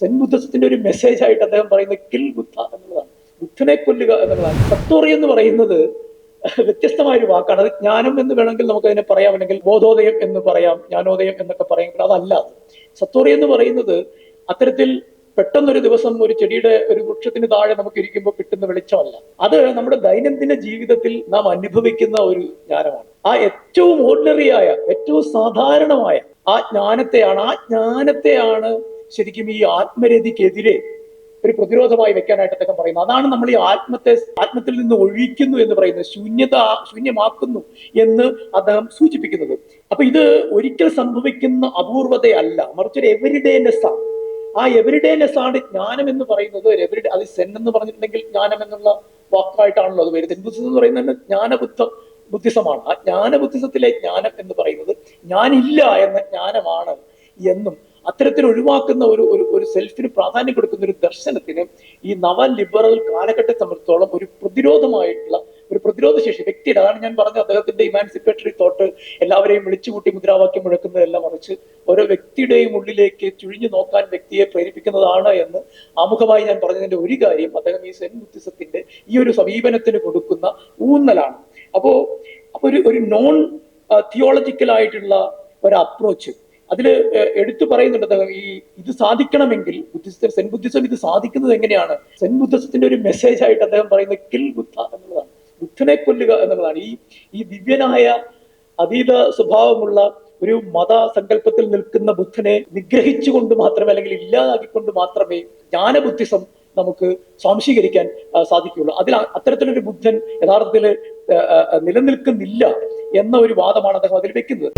സെൻ ഒരു മെസ്സേജ് ആയിട്ട് അദ്ദേഹം പറയുന്നത് കിൽ ബുദ്ധ എന്നുള്ളതാണ്. ബുദ്ധനെ കൊല്ലുക എന്നുള്ളതാണ്. സത്തോറി എന്ന് പറയുന്നത് വ്യത്യസ്തമായ ഒരു വാക്കാണ്. അത് ജ്ഞാനം എന്ന് വേണമെങ്കിൽ നമുക്ക് അതിനെ പറയാം അല്ലെങ്കിൽ ബോധോദയം എന്ന് പറയാം ജ്ഞാനോദയം എന്നൊക്കെ പറയാമെങ്കിൽ അതല്ല. അത്. സത്തോറി എന്ന് പറയുന്നത് അത്തരത്തിൽ പെട്ടെന്നൊരു ദിവസം ഒരു ചെടിയുടെ ഒരു വൃക്ഷത്തിന് താഴെ നമുക്ക് ഇരിക്കുമ്പോൾ കിട്ടുന്ന വെളിച്ചമല്ല. അത് നമ്മുടെ ദൈനംദിന ജീവിതത്തിൽ നാം അനുഭവിക്കുന്ന ഒരു ജ്ഞാനമാണ്. ആ ഏറ്റവും ഓർഡിനറിയായ ഏറ്റവും സാധാരണമായ ആ ജ്ഞാനത്തെയാണ് ആ ജ്ഞാനത്തെയാണ് ശരിക്കും ഈ ആത്മരതിക്കെതിരെ ഒരു പ്രതിരോധമായി വെക്കാനായിട്ട് അദ്ദേഹം പറയുന്നു. അതാണ് നമ്മൾ ഈ ആത്മത്തെ ആത്മത്തിൽ നിന്ന് ഒഴിക്കുന്നു എന്ന് പറയുന്നത്. ശൂന്യത ശൂന്യമാക്കുന്നു എന്ന് അദ്ദേഹം സൂചിപ്പിക്കുന്നത്. അപ്പൊ ഇത് ഒരിക്കൽ സംഭവിക്കുന്ന അപൂർവതയല്ല. മറിച്ച് ഒരു എവരിഡേനെസ് ആണ്. ആ എവരിഡേനെസ് ആണ് ജ്ഞാനം എന്ന് പറയുന്നത്. ഒരു എവരിഡേ അത് സെൻ എന്ന് പറഞ്ഞിട്ടുണ്ടെങ്കിൽ ജ്ഞാനം എന്നുള്ള വാക്കായിട്ടാണല്ലോ അത് വരുന്നത്. ഹിന്ദുസം എന്ന് പറയുന്നത് ജ്ഞാനബുദ്ധ ബുദ്ധിസമാണ്. ആ ജ്ഞാനബുദ്ധിസത്തിലെ ജ്ഞാനം എന്ന് പറയുന്നത് ഞാനില്ല എന്ന ജ്ഞാനമാണ് എന്നും അത്തരത്തിൽ ഒഴിവാക്കുന്ന ഒരു ഒരു ഒരു സെൽഫിന് പ്രാധാന്യം കൊടുക്കുന്ന ഒരു ദർശനത്തിന് ഈ നവ ലിബറൽ കാലഘട്ടത്തെ സംബന്ധിച്ചോളം ഒരു പ്രതിരോധമായിട്ടുള്ള ഒരു പ്രതിരോധ ശേഷി വ്യക്തിയുടെ അതാണ് ഞാൻ പറഞ്ഞത് അദ്ദേഹത്തിന്റെ ഇമാൻസിപ്പേറ്ററി തോട്ട് എല്ലാവരെയും വിളിച്ചുകൂട്ടി മുദ്രാവാക്യം മുഴക്കുന്നതെല്ലാം മറിച്ച് ഓരോ വ്യക്തിയുടെയും ഉള്ളിലേക്ക് ചുഴിഞ്ഞു നോക്കാൻ വ്യക്തിയെ പ്രേരിപ്പിക്കുന്നതാണ് എന്ന് ആമുഖമായി ഞാൻ പറഞ്ഞതിന്റെ ഒരു കാര്യം അദ്ദേഹം ഈ സെൻ ബുദ്ധിസത്തിന്റെ ഈ ഒരു സമീപനത്തിന് കൊടുക്കുന്ന ഊന്നലാണ്. അപ്പോ അപ്പൊ ഒരു ഒരു നോൺ തിയോളജിക്കൽ ആയിട്ടുള്ള ഒരു അപ്രോച്ച് അതിൽ എടുത്തു പറയുന്നുണ്ട് ഈ ഇത് സാധിക്കണമെങ്കിൽ ബുദ്ധിസം സെൻ ബുദ്ധിസം ഇത് സാധിക്കുന്നത് എങ്ങനെയാണ്? സെൻ ബുദ്ധിസത്തിന്റെ ഒരു മെസ്സേജ് ആയിട്ട് അദ്ദേഹം പറയുന്നത് കിൽ ബുദ്ധ എന്നുള്ളതാണ്. ബുദ്ധനെ കൊല്ലുക എന്നുള്ളതാണ്. ഈ ഈ ദിവ്യനായ അതീത സ്വഭാവമുള്ള ഒരു മത സങ്കല്പത്തിൽ നിൽക്കുന്ന ബുദ്ധനെ നിഗ്രഹിച്ചുകൊണ്ട് മാത്രമേ അല്ലെങ്കിൽ ഇല്ലാതാക്കിക്കൊണ്ട് മാത്രമേ ജ്ഞാനബുദ്ധിസം നമുക്ക് സ്വാംശീകരിക്കാൻ സാധിക്കുകയുള്ളൂ. അതിൽ അത്തരത്തിലൊരു ബുദ്ധൻ യഥാർത്ഥത്തിൽ നിലനിൽക്കുന്നില്ല എന്ന ഒരു വാദമാണ് അദ്ദേഹം അതിൽ വെക്കുന്നത്.